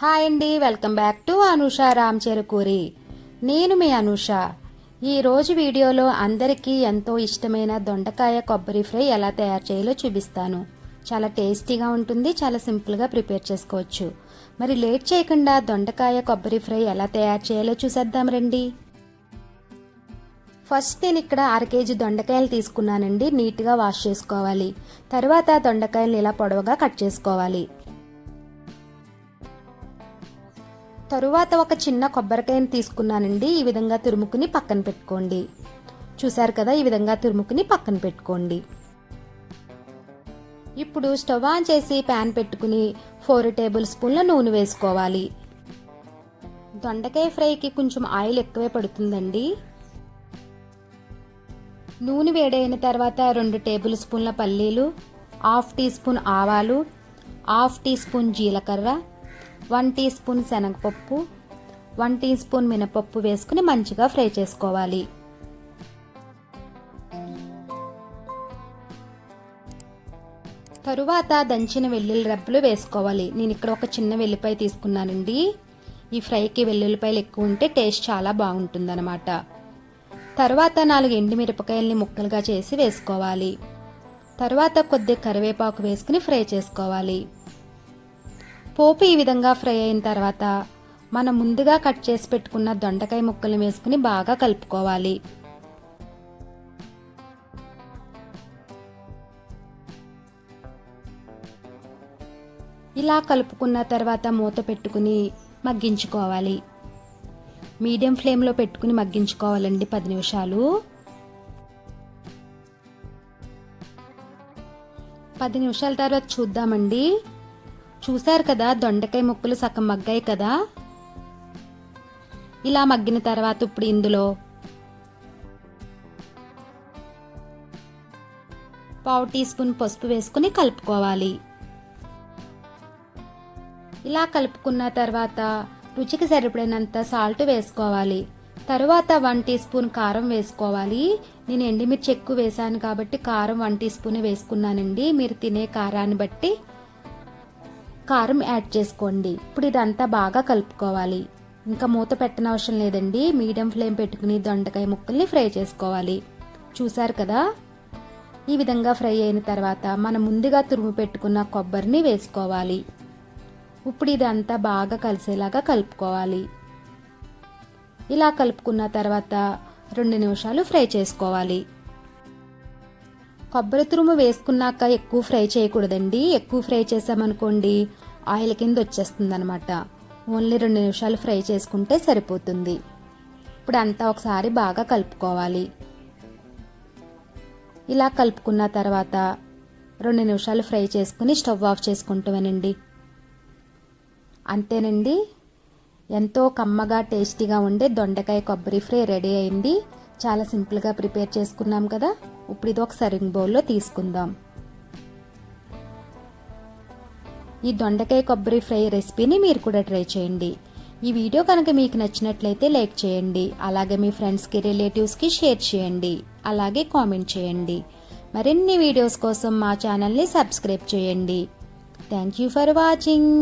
Hi అండి welcome back to Anusha Ram Cherukuri. నేను మీ అనుష. ఈరోజు వీడియోలో అందరికీ ఎంతో ఇష్టమైన దొండకాయ కొబ్బరి ఫ్రై ఎలా తయారు చేయాలో చూపిస్తాను. చాలా టేస్టీగా ఉంటుంది చాలా సింపుల్గా ప్రిపేర్ చేసుకోవచ్చు. మరి లేట్ చేయకుండా దొండకాయ కొబ్బరి ఫ్రై ఎలా తయారు చేయాలో చూసేద్దాం రండి. ఫస్ట్ నేను ఇక్కడ అర కేజీ దొండకాయలు తీసుకున్నానండి నీట్గా వాష్ చేసుకోవాలి. తర్వాత దొండకాయలను ఇలా పొడవుగా కట్ చేసుకోవాలి. తరువాత ఒక చిన్న కొబ్బరికాయని తీసుకున్నానండి. ఈ విధంగా తురుముకుని పక్కన పెట్టుకోండి. చూసారు కదా ఈ విధంగా తురుముకుని పక్కన పెట్టుకోండి. ఇప్పుడు స్టవ్ ఆన్ చేసి ప్యాన్ పెట్టుకుని ఫోర్ టేబుల్ స్పూన్ల నూనె వేసుకోవాలి. దొండకాయ ఫ్రైకి కొంచెం ఆయిల్ ఎక్కువే పడుతుందండి. నూనె వేడైన తర్వాత రెండు టేబుల్ స్పూన్ల పల్లీలు హాఫ్ టీ స్పూన్ ఆవాలు హాఫ్ టీ స్పూన్ జీలకర్ర వన్ టీ స్పూన్ శనగపప్పు వన్ టీ స్పూన్ మినపప్పు వేసుకుని మంచిగా ఫ్రై చేసుకోవాలి. తరువాత దంచిన వెల్లుల్లి రెబ్బలు వేసుకోవాలి. నేను ఇక్కడ ఒక చిన్న వెల్లిపాయ తీసుకున్నానండి. ఈ ఫ్రైకి వెల్లుల్లిపాయలు ఎక్కువ ఉంటే టేస్ట్ చాలా బాగుంటుందన్నమాట. తర్వాత నాలుగు ఎండుమిరపకాయల్ని ముక్కలుగా చేసి వేసుకోవాలి. తర్వాత కొద్దిగా కరివేపాకు వేసుకుని ఫ్రై చేసుకోవాలి. పోపు ఈ విధంగా ఫ్రై అయిన తర్వాత మనం ముందుగా కట్ చేసి పెట్టుకున్న దొండకాయ ముక్కలు వేసుకుని బాగా కలుపుకోవాలి. ఇలా కలుపుకున్న తర్వాత మూత పెట్టుకుని మగ్గించుకోవాలి. మీడియం ఫ్లేమ్లో పెట్టుకుని మగ్గించుకోవాలండి పది నిమిషాలు. పది నిమిషాల తర్వాత చూద్దామండి. చూశారు కదా దొండకాయ ముక్కలు సగం మగ్గాయి కదా? ఇలా మగ్గిన తర్వాత ఇప్పుడు ఇందులో పావు టీ స్పూన్ పసుపు వేసుకుని కలుపుకోవాలి. ఇలా కలుపుకున్న తర్వాత రుచికి సరిపడినంత సాల్ట్ వేసుకోవాలి. తరువాత వన్ టీ స్పూన్ కారం వేసుకోవాలి. నేను ఎండిమిర్చి ఎక్కువ వేసాను కాబట్టి కారం వన్ టీ స్పూన్ వేసుకున్నానండి. మీరు తినే కారాన్ని బట్టి కారం యాడ్ చేసుకోండి. ఇప్పుడు ఇదంతా బాగా కలుపుకోవాలి. ఇంకా మూత పెట్టనవసరం అవసరం లేదండి. మీడియం ఫ్లేమ్ పెట్టుకుని దొండకాయ ముక్కల్ని ఫ్రై చేసుకోవాలి. చూసారు కదా? ఈ విధంగా ఫ్రై అయిన తర్వాత మనం ముందుగా తురుము పెట్టుకున్న కొబ్బరిని వేసుకోవాలి. ఇప్పుడు ఇదంతా బాగా కలిసేలాగా కలుపుకోవాలి. ఇలా కలుపుకున్న తర్వాత రెండు నిమిషాలు ఫ్రై చేసుకోవాలి. కొబ్బరి తురుము వేసుకున్నాక ఎక్కువ ఫ్రై చేయకూడదండి. ఎక్కువ ఫ్రై చేసామనుకోండి ఆయిల్ కింద వచ్చేస్తుంది అనమాట ఓన్లీ రెండు నిమిషాలు ఫ్రై చేసుకుంటే సరిపోతుంది. ఇప్పుడు అంతా ఒకసారి బాగా కలుపుకోవాలి. ఇలా కలుపుకున్న తర్వాత రెండు నిమిషాలు ఫ్రై చేసుకుని స్టవ్ ఆఫ్ చేసుకుంటామనండి. అంతేనండి. ఎంతో కమ్మగా టేస్టీగా ఉండే దొండకాయ కొబ్బరి ఫ్రై రెడీ అయింది. చాలా సింపుల్గా ప్రిపేర్ చేసుకున్నాం కదా. ఇప్పుడు ఇది ఒక సరింగ్ బౌల్లో తీసుకుందాం. ఈ దొండకాయ కొబ్బరి ఫ్రై రెసిపీని మీరు కూడా ట్రై చేయండి. ఈ వీడియో కనుక మీకు నచ్చినట్లయితే లైక్ చేయండి. అలాగే మీ ఫ్రెండ్స్కి రిలేటివ్స్కి షేర్ చేయండి. అలాగే కామెంట్ చేయండి. మరిన్ని వీడియోస్ కోసం మా ఛానల్ని సబ్స్క్రైబ్ చేయండి. Thank you for watching